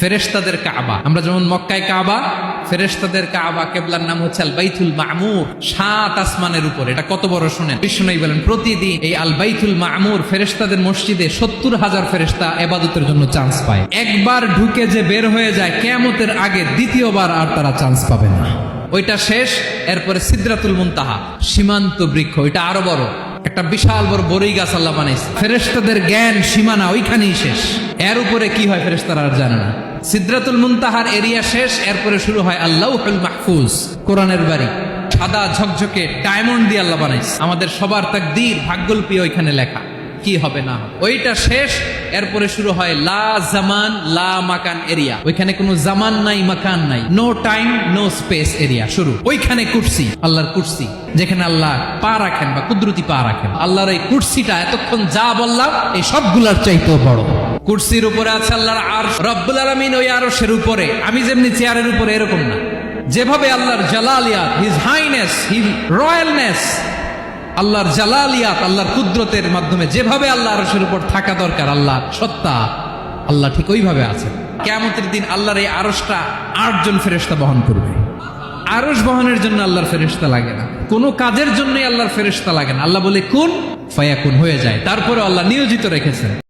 ফেরেশতাদের কাবা। আমরা যেমন মক্কায় কাবা, ফেরেশতাদের কাবা কেবলার নাম হচ্ছে আল বাইতুল মামুর, সাত আসমানের উপর। এটা কত বড় শুনেন? বিষ্ণুই বলেন, প্রতিদিন এই আল বাইতুল মামুর ফেরেশতাদের মসজিদে সত্তর হাজার ফেরেশতা এবাদতের জন্য চান্স পায়। একবার ঢুকে যে বের হয়ে যায়, কেয়ামতের আগে দ্বিতীয়বার আর তারা চান্স পাবে না। ওইটা শেষ, এরপরে সিদ্রাতুল মুনতাহা, সীমান্ত বৃক্ষ, ওইটা আরও বড়। একটা বিশাল বড় বড়ই গাছ আল্লাহ বানাইছে। ফেরেশতাদের জ্ঞান সীমানা ওইখানেই শেষ। এর উপরে কি হয়, ফেরেশতারা আর জানে না। সিদ্রাতুল মুনতাহার এরিয়া শেষ, এরপরে শুরু হয় আল্লাহুল মাহফুজ, কোরআনের বাড়ি। সাদা ঝকঝকে ডায়মন্ড দিয়ে আল্লাহ বানাইছে। আমাদের সবার তাকদীর ভাগ্যলিপি ওইখানে লেখা। কি হবে না ওইটা শেষ, এরপরে শুরু হয় লা জামান, লা মাকান এরিয়া। ওইখানে কোনো জামান নাই, মাকান নাই। No time no space area. শুরু। ওইখানে কুর্সি, আল্লাহর কুর্সি, যেখানে আল্লাহ পা রাখেন বা কুদরতি পা রাখেন। আল্লাহর এই কুর্সিটা এতক্ষণ যা বললাম, এই সবগুলার চাইতেও বড়। কুর্সির উপরে আছে আল্লাহর আর রব্বুল আলমিন ওই আরশের উপরে। আমি যেমনি চেয়ারের উপরে এরকম না। যেভাবে আল্লাহর জালালিয়াত হিজ হাইনেস হিজ রয়্যালনেস আল্লাহর জালালিয়াত, আল্লাহর কুদরতের মাধ্যমে যেভাবে আল্লাহ আরশের উপর থাকা দরকার, আল্লাহ সত্তা, আল্লাহ ঠিক ওইভাবে আছে কেমতের দিন আল্লাহর এই আরশটা আটজন ফেরেশতা বহন করবে। আরশ বহনের জন্য আল্লাহর ফেরেশতা লাগে না। কোনো কাজের জন্যই আল্লাহর ফেরেশতা লাগে না। আল্লাহ বলে, কোন? ফায়াকুন, হয়ে যায়। তারপরে আল্লাহ নিয়োজিত রেখেছেন।